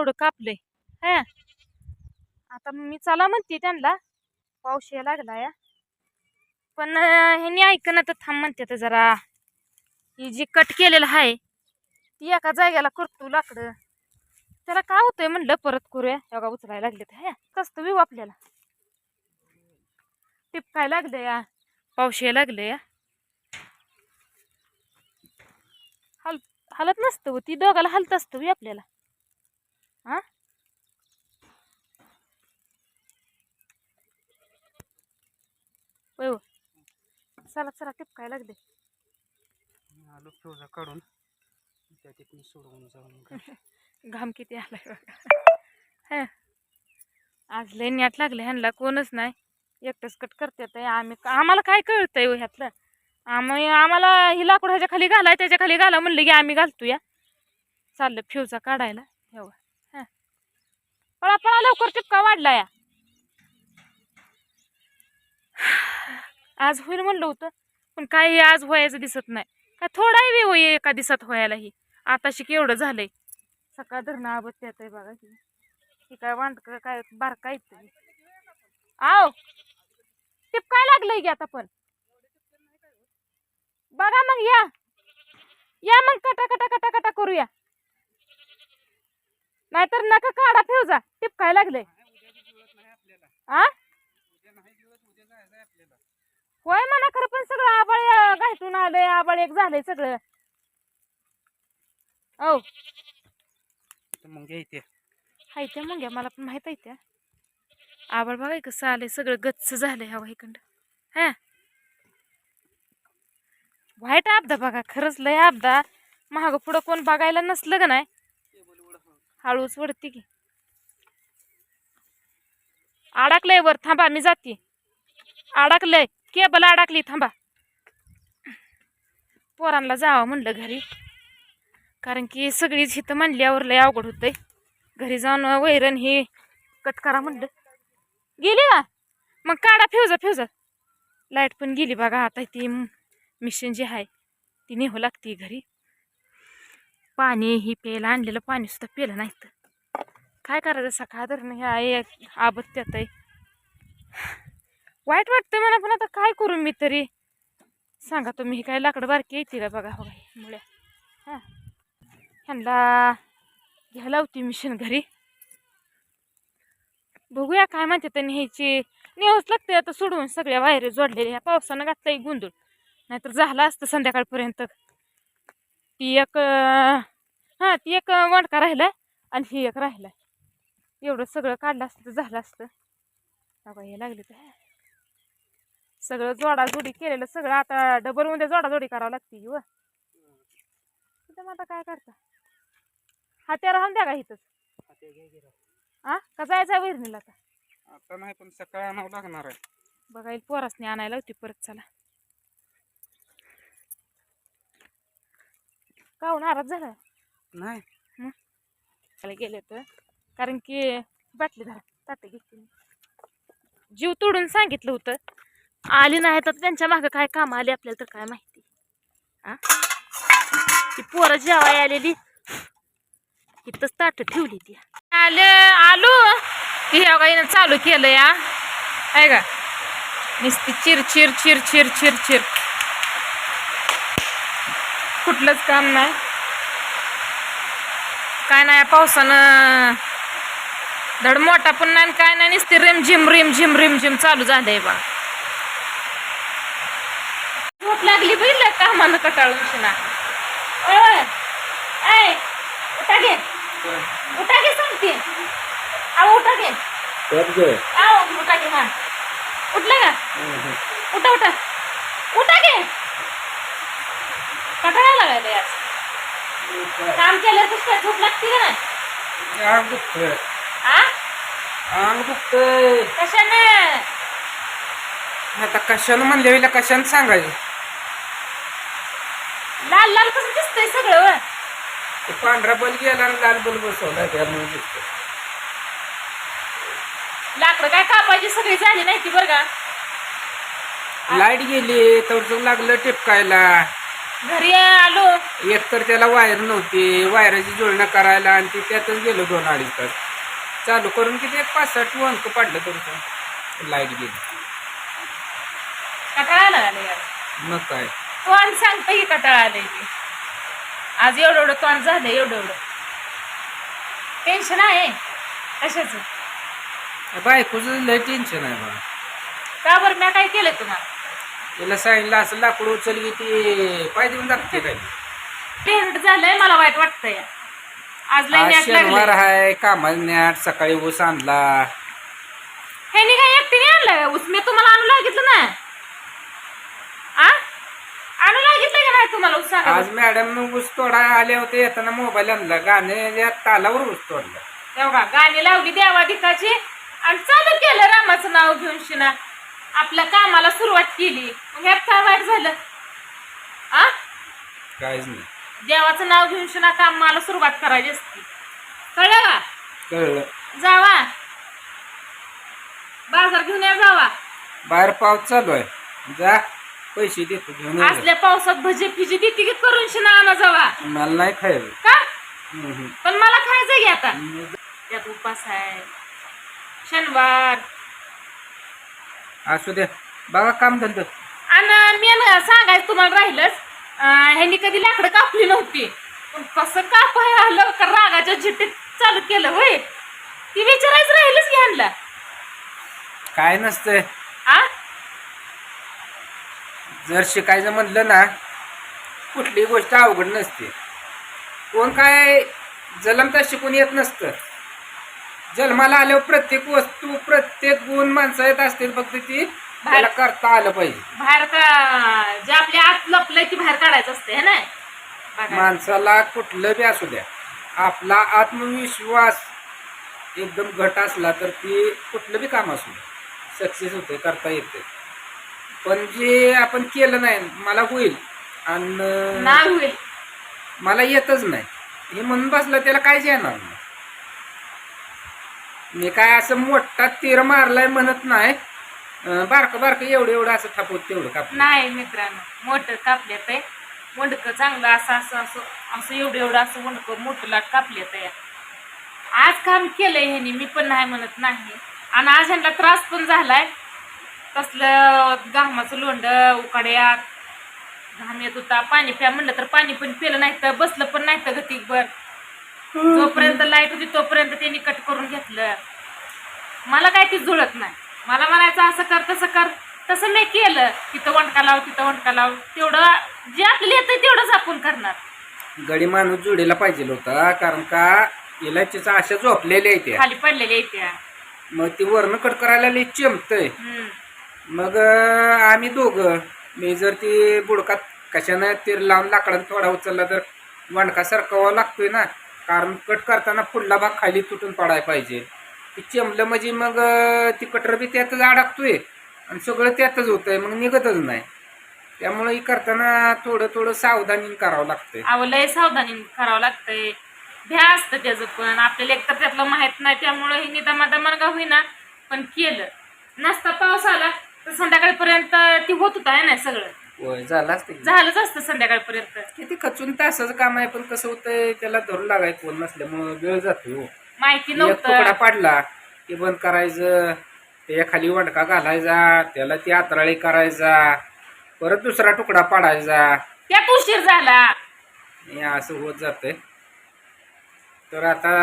एवढं कापलंय. हा. आता मी चला म्हणते त्यांना. पाऊस यायला लागला या. पण ह्यानी ऐक ऐकणं तर थांब म्हणते तर जरा. ही जी कट केलेलं आहे ती एका जाग्याला करतो लाकडं. त्याला काय होतंय म्हणलं परत करूया. योगा उचलायला लागले तर ह्या कसं विव आपल्याला. टिपकाय लागलं या. पाऊस यायला लागलं या. हल हलत नसतं हो, ती दोघाला हलत असतं बी आपल्याला. हा हो. चला चला टिपकाय लागले आलो काढून त्या ठिकाणी सोडवून जाऊन. घाम किती आलाय बघा हे. आज लय न्याट लागले ह्यांना कोणच नाही एकटंच कट करतात आहे. आम्ही आम्हाला काय कळतंय हो ह्यातलं आम्ही आम्हाला ही लाकूड ह्याच्या खाली घालाय त्याच्याखाली घाला म्हणलं की आम्ही घालतो या चाललं फ्यूजा काढायला ठेवा पळा पळा लवकर टिपका वाढला या. आज होईल म्हणलं होतं पण काही आज व्हायचं दिसत नाही. काय थोडाही बी होई एका दिवसात व्हायलाही. आताशी केवढं झालंय. सकाळ धरणं आबत येत आहे बघा की. ही काय वांड काय बारका येत आव टिपकाय लागलंय की आता पण. बघा मग या. या मग कटा कटा कटा कटा करूया. नाहीतर नका काढा ठेवजा टिपकाय लागलंय आ? होय म्हणा खरं पण सगळं आबाळ गाठून आलंय आबाळ एक झालंय सगळं. औ. तर मग येते हाय त्या मला पण माहीत आहे त्या. आबाळ बघा कसं आलंय सगळं गच्च झालंय हवा इकडं. हा? वाईट आपदा बघा खरंच लय आपदा. महाग पुढं कोण बघायला नसलं का नाही? हळूच वरती की अडकलंय वर थांबा मी जाते. अडकलंय केबल अडकली थांबा. पोरांना जावं म्हणलं घरी. कारण की सगळीच हिथं म्हणल्यावर लय अवघड होतंय. घरी जाऊन वैरण हे कट करा म्हणलं. गेली ना मग काढा फ्युजा फ्युजा लाइट पण गेली बघा आता ती मिशन जी आहे ती नेहू लागते घरी. पाणी ही प्यायला आणलेलं पाणी सुद्धा पिलं नाही तर काय करायचं? सकाळ धरणं ह्या एक आबत्त्यात आहे वाईट वाटतं मला पण आता काय करू मी तरी? सांगा तुम्ही ही काय लाकडं बारकी येते का बघा हो बाई मुळ्या. हां. ह्यांना घ्यायला होती मिशन घरी. बघूया काय म्हणते त्यांनी ह्याची. नेऊच लागते आता सोडून सगळ्या वायरे जोडलेल्या ह्या पावसानं घातलं गोंधळ. नाहीतर झालं असतं संध्याकाळपर्यंत. ती एक हां ती एक वणका राहिलाय आणि ही एक राहिलाय एवढं सगळं काढलं असतं तर झालं असतं. बघा हे लागले तर. सगळं जोडाजोडी केलेलं सगळं आता डबलमध्ये जोडाजोडी करावं लागते व. मग आता काय करता? हात्या राहून द्या का इथंच? आ? का जायचं आहे वैरणीला आता? आता नाही पण सकाळी आणावं लागणार आहे. बघा पोरासने आणायला होती परत चला. का नाराज झाला? नाही. त्याला गेले तर कारण की बाटली धरा ताटे घेतली जीव तोडून सांगितलं होतं. आली नाही तर त्यांच्या मागं काय काम आली आपल्याला तर काय माहिती? ती पोरं जेवाय आलेली. इथंच ताट ठेवली ती. आले आलो. की ह्या गाईनं चालू केलं या आहे का? नुसती चिर चिर चिर चिर चिर चिर. कुठलंच काम नाही. काय नाही पावसानं धड मोठा पण नाही काय नाही नुसती रिम झिम रिम झिम रिम झिम चालू झालंय बा. झोप लागली बघितलं कामानं कटाळून शिना उठा घे. उठा घे सांगते. उठा घे. अहो उठा घे हा. उठलं का? उठा उठा. उठा घे. कटाळा लागायला यार काम केलं तर काय झोप लागते का नाही? अंग दुखतंय. आ? अंग दुखतंय. कशाने? आता कशानं म्हणले कशानं सांगायचं? लाल लाल कसं दिसतंय सगळं पांढरा बल गेला आणि लाल बल बसवला त्यामुळे दिसतंय. लाकडं काय कापायची सगळी झाली नाही ती बरं का? लाइट गेली तर लागलं टिपकायला. घरी आलो. एक तर त्याला वायर नव्हती वायराची जुळणं करायला आणि ती त्यातच गेलो दोन अडीच तास. चालू करून किती एक पाच साठ अंक पाडलं तरी लाइट गेली. कटाळा आला आले मग काय? तोंड सांगतं की कटाळा आलंय ते. आज एवढं एवढं तोंड झालं एवढं एवढं. टेन्शन आहे. कशाचं? बायकोचं लय टेन्शन आहे मला का बरं? मी काय केलं तुम्हाला? तिला सांगितलं असं लाकूड उचल की ती पाय देऊन दाखते काय झालंय मला वाईट वाटतंय. आज लय आज शनिवार लागले. आहे कामाला सकाळी ऊस आणला. ह्यानी काय एकटीने आणलं ऊस? मी तुम्हाला आणू लागितलं ना? आ? आणू लागितलं का नाही तुम्हाला सांगा आज मॅडम ऊस तोडा आले होते येताना मोबाईल आणला. गाणे तालावर ऊस तोडला. तेव्हा गाणी लावली देवाधिकाची आणि चालू केलं रामाचं नाव घेऊन शिना. आपल्या कामाला सुरुवात केली. मग यात काय वाईट झालं? आ? काहीच नाही. देवाचं नाव घेऊन शिना कामाला सुरुवात करायची असती. कळलं का? कळलं. जावा. बाजार घेऊन या जावा. बाहेर पाऊस चालू आहे. जा पैसे देतो घेऊन ये. असल्या पावसात भजी फिजी देते की करून शिना आणा जावा. मला नाही खायचं. का? हम्म, हम्म. पण मला खायचं की आता. त्यात उपास आहे. शनिवार. असू द्या बघा काम धंदा. आणि मी ना सांगायचं तुम्हाला राहिलंच अं, ह्यांनी कधी लाकडं कापली नव्हती. पण कसं कापाय आलं का रागाच्या झिट्टीत चालू केलं होय? ती विचारायचं राहिलंच की ह्यांना. काय नसतंय. आ? जर शिकायचं म्हणलं ना कुठली गोष्ट अवघड नसते. कोण काय जलमता शिकून येत नसतं. जन्माला आल्यावर प्रत्येक वस्तू प्रत्येक गुण माणसं येत असतील फक्त ती त्याला करता आलं पाहिजे. बाहेर का जे आपल्या आत लपलंय ती बाहेर काढायचं असते है ना? बघा. माणसाला कुठलं बी असू द्या. आपला आत्मविश्वास एकदम घट असला तर ती कुठलं बी काम असू द्या. सक्सेस होते करता येते पण जे आपण केलं नाही मला होईल. आणि नाही होईल. मला येतच नाही. हे म्हणून बसलं त्याला काहीच येणार नाही. मी काय असं मोठा तीर मारलाय म्हणत नाही. बारकं बारकं एवढं एवढं असं थापवत तेवढं काप नाही मित्रांनो मोठं कापल्यात आहे. मुंडकं चांगलं असं असं असं असं एवढं एवढं असं मुंडकं मोठं लाट कापल्यात आहे. आज काम केलंय ह्यानी मी पण नाही म्हणत नाही. आणि आज ह्यांना त्रास पण झालाय. तसलं घामाचं लोंड उकाड्यात घाम येत होता. पाणी प्या म्हणलं तर पाणी पण पिलं नाही तर बसलं पण नाही तर गतीकभर. जोपर्यंत लाइट होती तोपर्यंत त्यांनी कट करून घेतलं. मला काय ती जुळत नाही. मला म्हणायचं असं कर तसं कर. तसं मी केलं. तिथं वणका लाव तिथं वणका लाव. तेवढं जे आपल्याला येतं तेवढंच आपण करणार. गडी माणूस जोडीला पाहिजे होता कारण का इलायचीचा अशा झोपलेल्या आहेत त्या. खाली पडलेल्या येत्या मग ती वर्ण कट करायला लई चिमतय. हम्म. मग अं, आम्ही दोघं मी जर ती बुडकात कशानं तीर लावून लाकडात थोडा उचलला तर वणका सरकवा लागतोय ना. कारण कट करताना पुढला भाग खाली तुटून पडायला पाहिजे. ती चिमलं म्हणजे मग ती कटर बी त्यातच अडकतोय आणि सगळं त्यातच होतंय मग निघतच नाही. त्यामुळे करताना थोडं थोडं सावधानी करावं लागतंय. अहो सावधानी करावं लागतंय. भ्या असतं त्याचं पण. आपल्याला एकतर त्यातलं माहीत नाही त्यामुळे हे निदामादा मार्ग होईना पण केलं. नसता पाऊस आला तर संध्याकाळपर्यंत ती होत होता ना सगळं? होय झालं असतं की. झालंच असतं संध्याकाळपर्यंत. किती खचून तासाचं काम आहे पण कसं होतंय त्याला धरून लागाय कोण नसल्यामुळं वेळ जातो हो. माहिती एक तुकडा नव्हतं पाडला की बंद करायचं त्याच्याखाली वंडका घालायचा त्याला ती आतराळी करायचा परत दुसरा तुकडा पाडायचा. त्यात उशीर झाला. हे असं होत जातंय. तर आता